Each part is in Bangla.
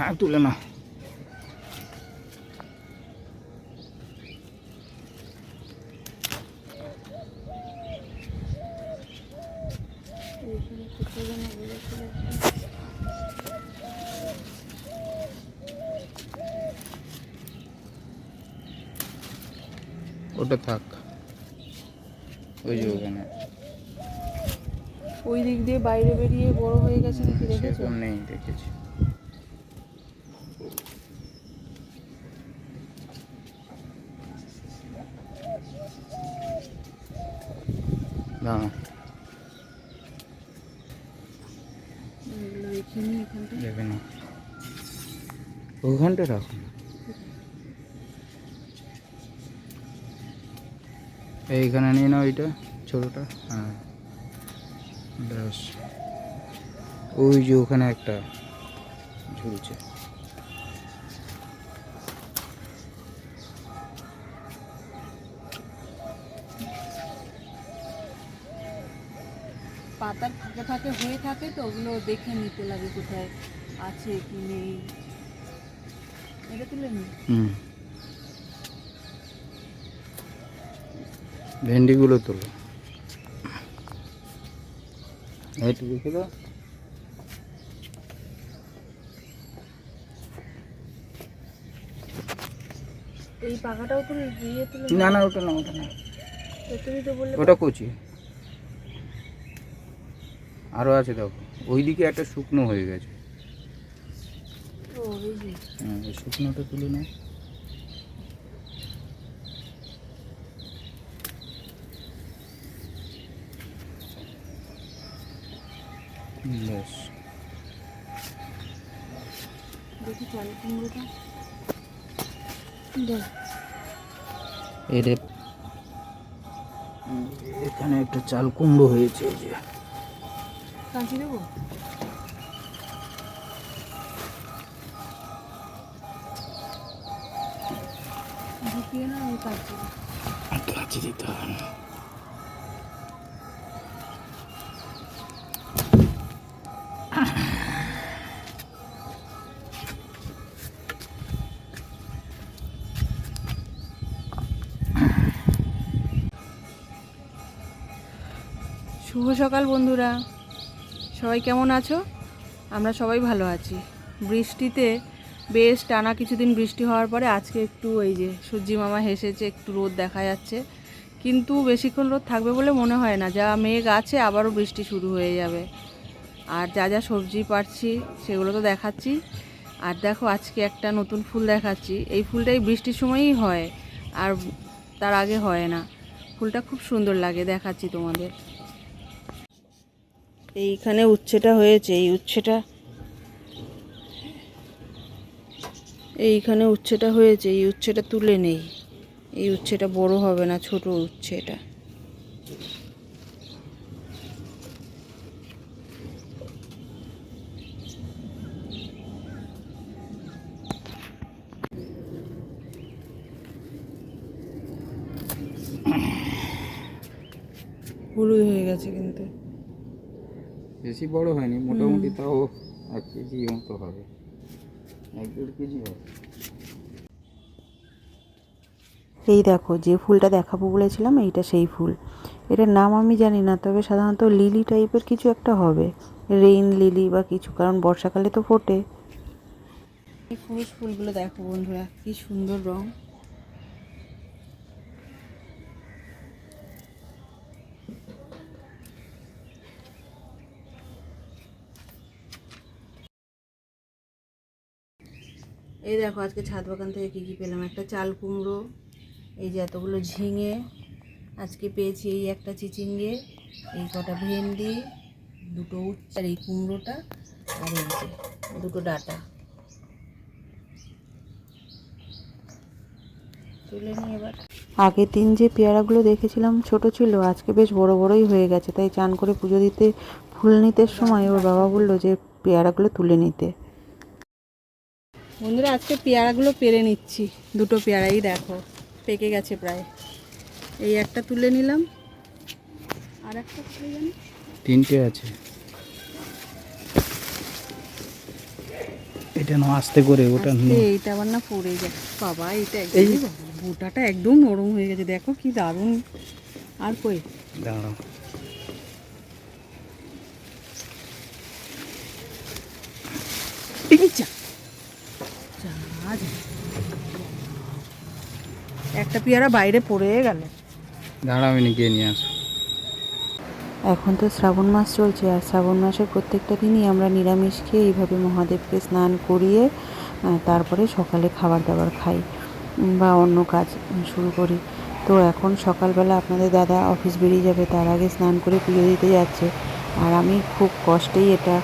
হ্যাঁ তুলে না ওটা থাক। ওই যে ওখানে। ওই দিক দিয়ে বাইরে বেরিয়ে বড় হয়ে গেছে নাকি দেখেছ? নেই দেখেছি। দাঁড়া এগুলো দেখিনি এখানটা? দেখে না ওখানটা রাখুন এইখানে নিয়ে নাও ওইটা ছোটোটা। হ্যাঁ। ব্যাস। ওই যে ওখানে একটা ঝুলছে। ফাঁকে হয়ে থাকে তো ওগুলো দেখে নিতে লাগে কোথায় আছে কি নেই। এটা তুলে নি। ভেন্ডিগুলো তোলো। দাও। এই পাকাটাও তুলে দিয়ে তুলে না না ওটা না ওটা না। তুমি তো বললে ওটা কচি। আরও আছে দেখো। ওইদিকে একটা শুকনো হয়ে গেছে। হ্যাঁ ওই শুকনোটা তুলে নাও। এখানে একটা চাল কুমড়ো হয়েছে যে। কাঁচি দেবো? ঢুকিয়ে না আমি কাঁচি দেবো। দিতে হবে না। শুভ সকাল বন্ধুরা। সবাই কেমন আছো? আমরা সবাই ভালো আছি। বৃষ্টিতে বেশ টানা কিছুদিন বৃষ্টি হওয়ার পরে আজকে একটু ওই যে সূর্যি মামা হেসেছে, একটু রোদ দেখা যাচ্ছে। কিন্তু বেশিক্ষণ রোদ থাকবে বলে মনে হয় না। যা মেঘ আছে, আবারও বৃষ্টি শুরু হয়ে যাবে। আর যা যা সবজি পাচ্ছি সেগুলো তো দেখাচ্ছি। আর দেখো, আজকে একটা নতুন ফুল দেখাচ্ছি। এই ফুলটা এই বৃষ্টির সময়ই হয়, আর তার আগে হয় না। ফুলটা খুব সুন্দর লাগে, দেখাচ্ছি তোমাদের। এইখানে উচ্ছেটা হয়েছে, এই উচ্ছেটা। এইখানে উচ্ছেটা হয়েছে, এই উচ্ছেটা তুলে নেই। এই উচ্ছেটা বড় হবে না, ছোট উচ্ছে এটা হলুদ হয়ে গেছে কিন্তু। বেশি বড় হয়নি মোটামুটি তাও এক কেজি মতো হবে। এক দেড় কেজি হবে। এই দেখো যে ফুলটা দেখাবো বলেছিলাম এইটা সেই ফুল। এটার নাম আমি জানি না তবে সাধারণত লিলি টাইপের কিছু একটা হবে। রেইন লিলি বা কিছু কারণ বর্ষাকালে তো ফোটে। এই ফুলগুলো দেখো বন্ধুরা কি সুন্দর রং। এই দেখো, আজকে ছাদ বাগান থেকে কী কী পেলাম? একটা চাল কুমড়ো, এই যে এতগুলো ঝিঙে, আজকে পেয়েছি এই একটা চিচিঙ্গে, এই কটা ভেন্ডি, দুটো উচ্ছে, আর এই কুমড়োটা, আর এই যে দুটো ডাটা। তুলে নিই এবার। আগের দিন যে পেয়ারাগুলো দেখেছিলাম ছোট ছিল, আজকে বেশ বড় বড়ই হয়ে গেছে, তাই চান করে পুজো দিতে, ফুল নিতে সময় ওর বাবা বলল যে পেয়ারাগুলো তুলে নিতে। বন্ধুরা আজকে পেয়ারাগুলো পেরে নিচ্ছি। দুটো পেয়ারাই দেখো পেকে গেছে প্রায়। এই একটা তুলে নিলাম। আর একটা তিনটে আছে। এটা না আস্তে করে ওটা এইটা আবার না পড়ে যায়। বাবা এটা বোটাটা একদম নরম হয়ে গেছে। দেখো কি দারুণ। আর কই? দাঁড়াও এই যা। যা, যা। একটা পেয়ারা বাইরে পড়ে গেল। দাঁড়াও আমি গিয়ে নিয়ে আসো। এখন তো শ্রাবণ মাস চলছে আর শ্রাবণ মাসের প্রত্যেকটা দিনই আমরা নিরামিষ খেয়ে এইভাবে মহাদেবকে স্নান করিয়ে তারপরে সকালে খাবার দাবার খাই বা অন্য কাজ শুরু করি। তো এখন সকালবেলা আপনাদের দাদা অফিস বেরিয়ে যাবে তার আগে স্নান করে পুজো দিতে যাচ্ছে। আর আমি খুব কষ্টেই এটা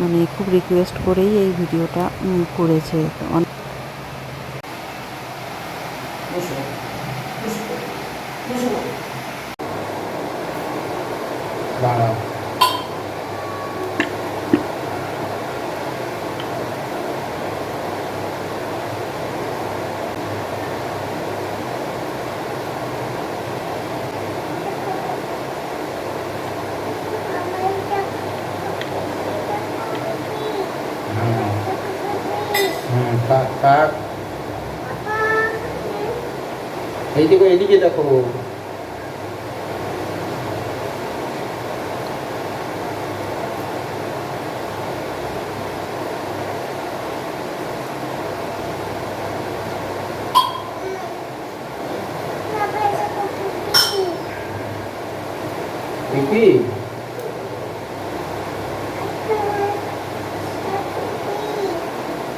মানে খুব রিকোয়েস্ট করেই এই ভিডিওটা উম, করেছে অন- দাঁড়াও হুম থাক থাক এইদিকে এদিকে দেখো পিপি?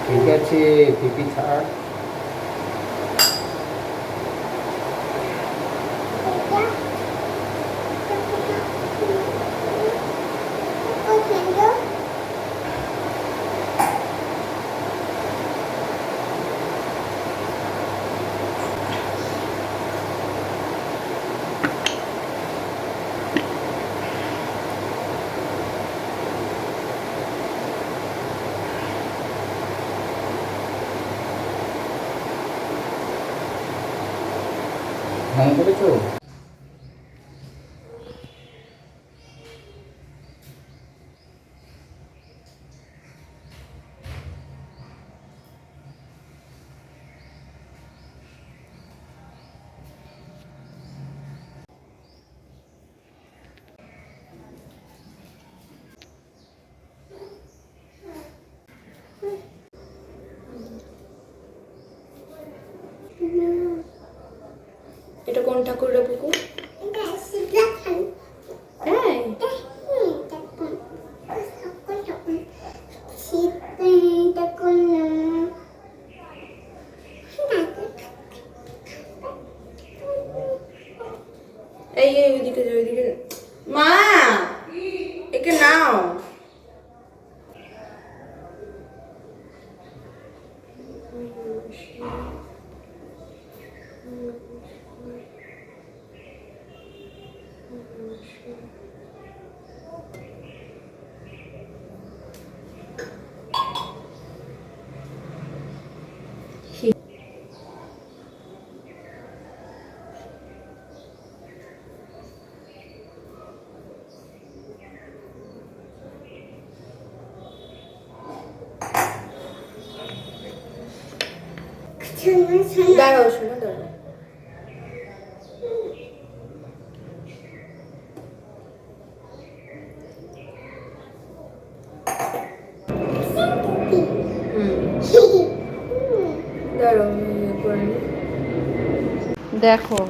ঠিক আছে পিপি থাক ঢং করেছ এটা কোন ঠাকুর রে পুকু হ্যাঁ এই এই ওইদিকে ওইদিকে মা একে নাও। দাঁড়াও শোনো দাঁড়াও। দেখো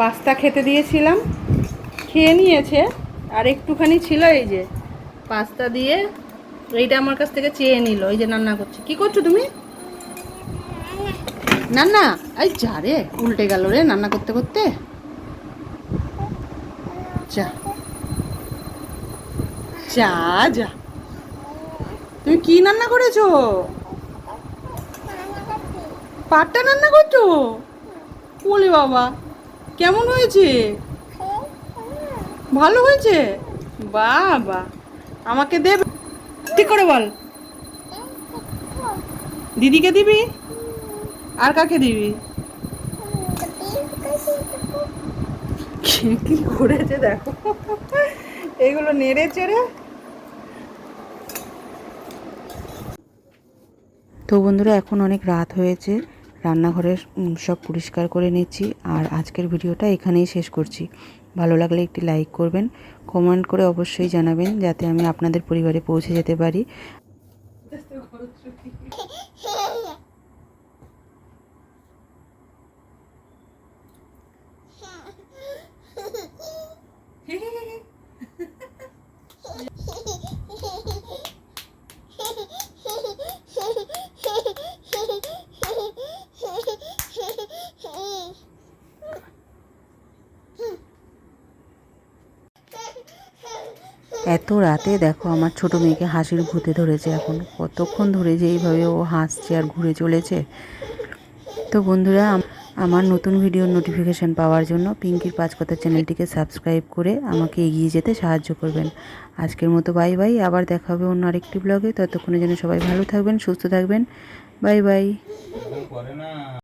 পাস্তা খেতে দিয়েছিলাম খেয়ে নিয়েছে আর একটুখানি ছিল এই যে পাস্তা দিয়ে এইটা আমার কাছ থেকে চেয়ে নিল এই যে রান্না করছে। কি করছ তুমি? না না এই যা রে, উল্টে গেল রে রান্না করতে করতে। যা। যা যা। তুমি কি রান্না করেছ? পাটটা রান্না করছ? বলে বাবা, কেমন হয়েছে? ভালো হয়েছে? বাবা, আমাকে দেবে। ঠিক করে বল? দিদিকে দিবি? আর কাকে দিবি? কি করেছে দেখো। এগুলো নেড়ে চেড়ে। তো বন্ধুরা এখন অনেক রাত হয়েছে। রান্নাঘরের সব পরিষ্কার করে নিচ্ছি। আর আজকের ভিডিওটা এখানেই শেষ করছি। ভালো লাগলে একটি লাইক করবেন কমেন্ট করে অবশ্যই জানাবেন যাতে আমি আপনাদের পরিবারে পৌঁছে যেতে পারি। এত রাতে দেখো আমার ছোট মেয়েকে হাসির ভূতে ধরেছে এখন। কতক্ষণ ধরে যে এইভাবে ও হাসছে আর ঘুরে চলেছে। তো বন্ধুরা আমার নতুন ভিডিওর নোটিফিকেশান পাওয়ার জন্য পিঙ্কির পাঁচ কথা চ্যানেলটিকে সাবস্ক্রাইব করে আমাকে এগিয়ে যেতে সাহায্য করবেন। আজকের মতো বাই বাই আবার দেখা হবে অন্য আরেকটি ব্লগে ততক্ষণে যেন সবাই ভালো থাকবেন, সুস্থ থাকবেন। Bye bye